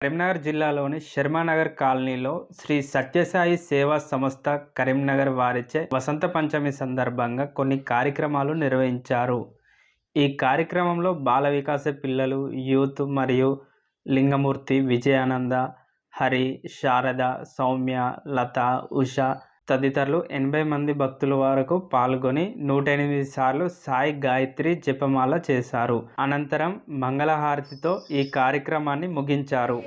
కరీంనగర్ జిల్లాలోని శర్మానగర్ కాలనీలో శ్రీ సత్యసాయి సేవా సంస్థ కరీంనగర్ వారిచే వసంత పంచమి సందర్భంగా కొన్ని కార్యక్రమాలు నిర్వహించారు. ఈ కార్యక్రమంలో బాల వికాస పిల్లలు యూత్ మరియు లింగమూర్తి విజయానంద హరి శారద సౌమ్య లత ఉష తదితరులు ఎనభై మంది భక్తుల వరకు పాల్గొని నూట ఎనిమిది సార్లు సాయి గాయత్రి జపమాల చేశారు. అనంతరం మంగళహారతితో ఈ కార్యక్రమాన్ని ముగించారు.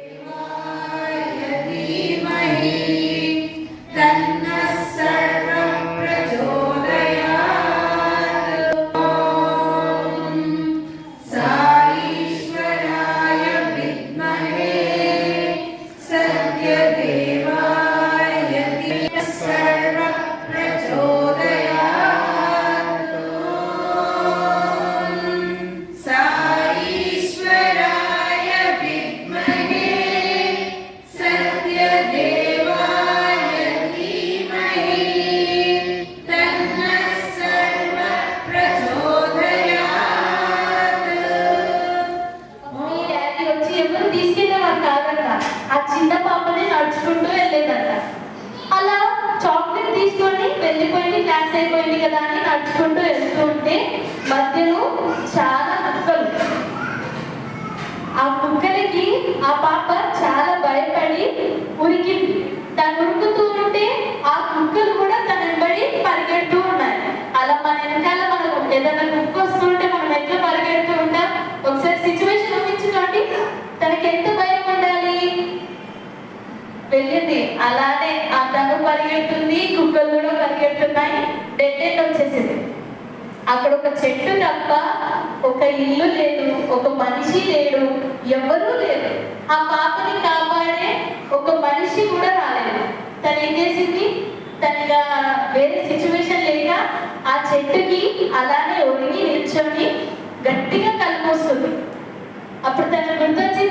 తీసుకొని వెళ్ళిపోయింది క్లాస్ అయిపోయింది కదా అని నడుచుకుంటూ వెళ్తూ ఉంటే మధ్యలో చాలా కుక్కలు. ఆ కుక్కలకి ఆ పాప చాలా భయపడి ఉరికింది. తను ఉరుకుతూ ఉంటే వెళ్ళింది. అలానే ఆ తను పరిగెడుతుంది కుక్కలు కూడా పరిగెడుతున్నాయి. డెడ్ ఎండ్ వచ్చేసింది. అక్కడ ఒక చెట్టు తప్ప ఒక ఇల్లు లేదు ఒక మనిషి లేడు ఎవరూ లేరు. ఆ పాపని కాపాడే ఒక మనిషి కూడా రాలేదు. తను ఏం చేసింది? తనగా వేరే సిచ్యువేషన్ లేక ఆ చెట్టుకి అలానే ఒరిగి నిల్చొని గట్టిగా కలిపొస్తుంది అప్పుడు తన గుర్తొచ్చింది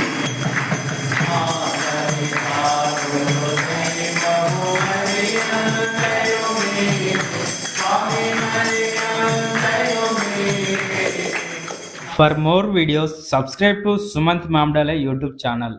for more videos subscribe to Sumanth Mamdale YouTube channel